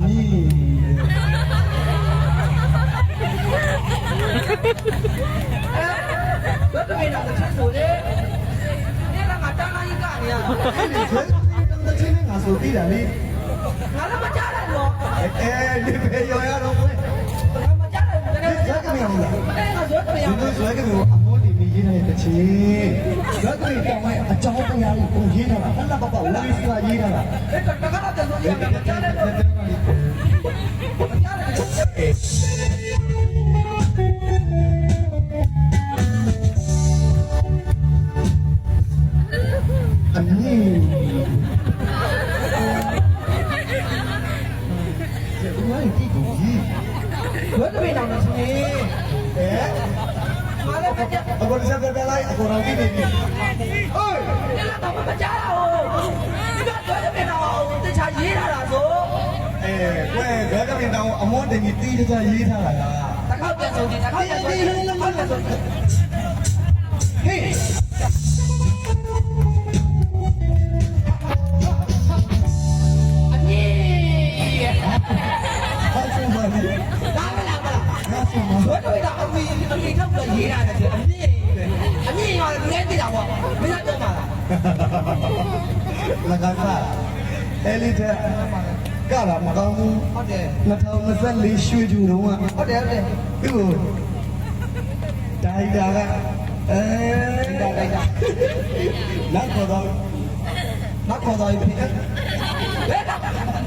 မြင့်ဘယ်လိုလဲတော့ချက်ဆိုလေဒီကငါတန်းလိုက်ကနေရတာအဲ့ဒီဆွဲတချင်းနဲ့ငါဆိုပြီးတာလေငါလည်းမကြားလိုက်တော့အဲဒီပဲရောရတော့ကွယ်ငါမကြားလိုက်ဘူးတကယ်ဇက်ကမြေအောင်လားအဲ့ငါပြောတယ်ရဒီလိုဆွဲကမြေအမောဒီမီရေးတဲ့တချင်းဇက်ကမြေတောင်းမဲ့အကြောင်းတရားကိုပုံရေးထားတာဟလာပပဝီစလာရေးထားတာအဲ့တကယ်တော့တယ်ဆိုရမကြားလိုက်တော့မ အမြင့်ကျေဦးမိုင်းကြည့်ကြည့်ဘယ်လိုလဲတော့ဆိုရင်အဲငါလည်းမကြားအပေါ်ဆက်ပြလိုက်အပေါ်တော့ကြည့်နေပြီဟိုးဒီကတော့မကြားဘူးဒီကဘယ်လိုလဲတော့တခြားရေးလာတာဆိုအဲကွယ်ဇက်ကမြေတောင်းအမောဒီမီတီးတကြရေးထားတာလားတခါပြန်ဆိုဒီတခါပြန်ဆိုဒီတခါပြန်ဆိုဟေးအ ဆုံးပါဘယ်လိုလဲအမီအမီထောက်ပြီးရေးရတယ်အမြင့်အမြင့်ရောလည်းလည်းသိတာပေါ့မင်းကတော့မှာလကစားအဲလီတဲ့ကလာမကောင်းဘူးဟုတ်တယ်2024ရွှေကျူတော့ကဟုတ်တယ်ဟုတ်တယ်ဒီလိုဒိုင်တာကအဲဒါလိုက်တာလက်ခေါ်တော့မခေါ်တော့ဘူးဖြစ်ဘယ်က